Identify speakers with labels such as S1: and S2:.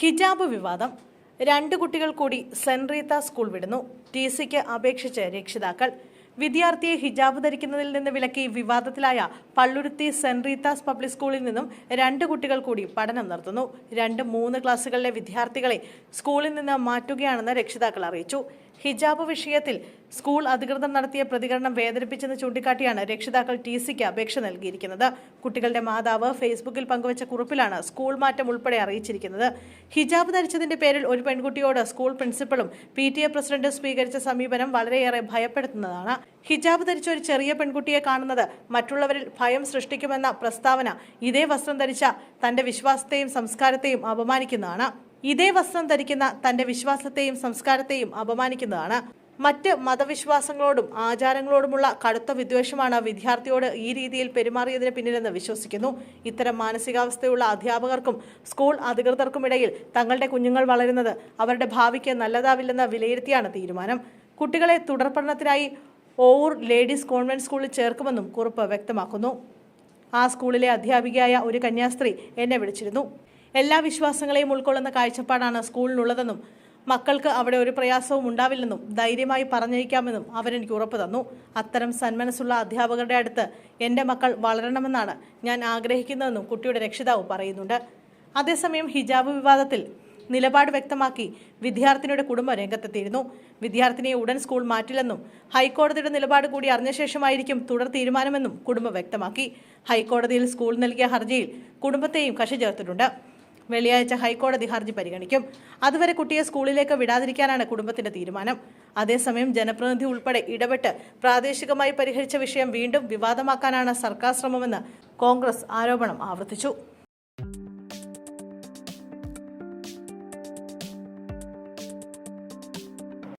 S1: ഹിജാബ് വിവാദം. രണ്ട് കുട്ടികൾ കൂടി സെന്റ് റീത്ത സ്കൂൾ വിടുന്നു. ടി സിക്ക് അപേക്ഷിച്ച് രക്ഷിതാക്കൾ. വിദ്യാർത്ഥിയെ ഹിജാബ് ധരിക്കുന്നതിൽ നിന്ന് വിലക്കി വിവാദത്തിലായ പള്ളുരുത്തി സെന്റ് റീത്താസ് പബ്ലിക് സ്കൂളിൽ നിന്നും രണ്ട് കുട്ടികൾ കൂടി പഠനം നിർത്തുന്നു രണ്ട് മൂന്ന് ക്ലാസ്സുകളിലെ വിദ്യാർത്ഥികളെ സ്കൂളിൽ നിന്ന് മാറ്റുകയാണെന്ന് രക്ഷിതാക്കൾ അറിയിച്ചു. ഹിജാബ് വിഷയത്തിൽ സ്കൂൾ അധികൃതർ നടത്തിയ പ്രതികരണം വേദനിപ്പിച്ചെന്ന് ചൂണ്ടിക്കാട്ടിയാണ് രക്ഷിതാക്കൾ ടി സിക്ക് അപേക്ഷ നൽകിയിരിക്കുന്നത്. കുട്ടികളുടെ മാതാവ് ഫേസ്ബുക്കിൽ പങ്കുവച്ച കുറിപ്പിലാണ് സ്കൂൾ മാറ്റം ഉൾപ്പെടെ അറിയിച്ചിരിക്കുന്നത്. ഹിജാബ് ധരിച്ചതിന്റെ പേരിൽ ഒരു പെൺകുട്ടിയോട് സ്കൂൾ പ്രിൻസിപ്പളും പി ടി എ പ്രസിഡന്റും സ്വീകരിച്ച സമീപനം വളരെയേറെ ഭയപ്പെടുത്തുന്നതാണ്. ഹിജാബ് ധരിച്ച ഒരു ചെറിയ പെൺകുട്ടിയെ കാണുന്നത് മറ്റുള്ളവരിൽ ഭയം സൃഷ്ടിക്കുമെന്ന പ്രസ്താവന ഇതേ വസ്ത്രം ധരിച്ച തന്റെ വിശ്വാസത്തെയും സംസ്കാരത്തെയും അപമാനിക്കുന്നതാണ്. ഇതേ വസ്ത്രം ധരിക്കുന്ന തന്റെ വിശ്വാസത്തെയും സംസ്കാരത്തെയും അപമാനിക്കുന്നതാണ്. മറ്റ് മതവിശ്വാസങ്ങളോടും ആചാരങ്ങളോടുമുള്ള കടുത്ത വിദ്വേഷമാണ് വിദ്യാർത്ഥിയോട് ഈ രീതിയിൽ പെരുമാറിയതിന് പിന്നിലെന്ന് വിശ്വസിക്കുന്നു. ഇത്തരം മാനസികാവസ്ഥയുള്ള അധ്യാപകർക്കും സ്കൂൾ അധികൃതർക്കുമിടയിൽ തങ്ങളുടെ കുഞ്ഞുങ്ങൾ വളരുന്നത് അവരുടെ ഭാവിക്ക് നല്ലതാവില്ലെന്ന് വിലയിരുത്തിയാണ് തീരുമാനം. കുട്ടികളെ തുടർ പഠനത്തിനായി ഓവൂർ ലേഡീസ് കോൺവെന്റ് സ്കൂളിൽ ചേർക്കുമെന്നും കുറിപ്പ് വ്യക്തമാക്കുന്നു. ആ സ്കൂളിലെ അധ്യാപികയായ ഒരു കന്യാസ്ത്രീ എന്നെ വിളിച്ചിരുന്നു. എല്ലാ വിശ്വാസങ്ങളെയും ഉൾക്കൊള്ളുന്ന കാഴ്ചപ്പാടാണ് സ്കൂളിനുള്ളതെന്നും മക്കൾക്ക് അവിടെ ഒരു പ്രയാസവും ഉണ്ടാവില്ലെന്നും ധൈര്യമായി പറഞ്ഞയക്കാമെന്നും അവരെനിക്ക് ഉറപ്പ് തന്നു. അത്തരം സന്മനസ്സുള്ള അധ്യാപകരുടെ അടുത്ത് എന്റെ മക്കൾ വളരണമെന്നാണ് ഞാൻ ആഗ്രഹിക്കുന്നതെന്നും കുട്ടിയുടെ രക്ഷിതാവ് പറയുന്നുണ്ട്. അതേസമയം ഹിജാബ് വിവാദത്തിൽ നിലപാട് വ്യക്തമാക്കി വിദ്യാർത്ഥിനിയുടെ കുടുംബം രംഗത്തെത്തിയിരുന്നു. വിദ്യാർത്ഥിനിയെ ഉടൻ സ്കൂൾ മാറ്റില്ലെന്നും ഹൈക്കോടതിയുടെ നിലപാട് കൂടി അറിഞ്ഞ ശേഷമായിരിക്കും തുടർ തീരുമാനമെന്നും കുടുംബം വ്യക്തമാക്കി. ഹൈക്കോടതിയിൽ സ്കൂൾ നൽകിയ ഹർജിയിൽ കുടുംബത്തെയും കക്ഷി ചേർത്തിട്ടുണ്ട് വെള്ളിയാഴ്ച ഹൈക്കോടതി ഹർജി പരിഗണിക്കും. അതുവരെ കുട്ടിയെ സ്കൂളിലേക്ക് വിടാതിരിക്കാനാണ് കുടുംബത്തിന്റെ തീരുമാനം. അതേസമയം ജനപ്രതിനിധി ഉൾപ്പെടെ ഇടപെട്ട് പ്രാദേശികമായി പരിഹരിച്ച വിഷയം വീണ്ടും വിവാദമാക്കാനാണ് സർക്കാർ ശ്രമമെന്ന് കോൺഗ്രസ് ആരോപണം ആവർത്തിച്ചു.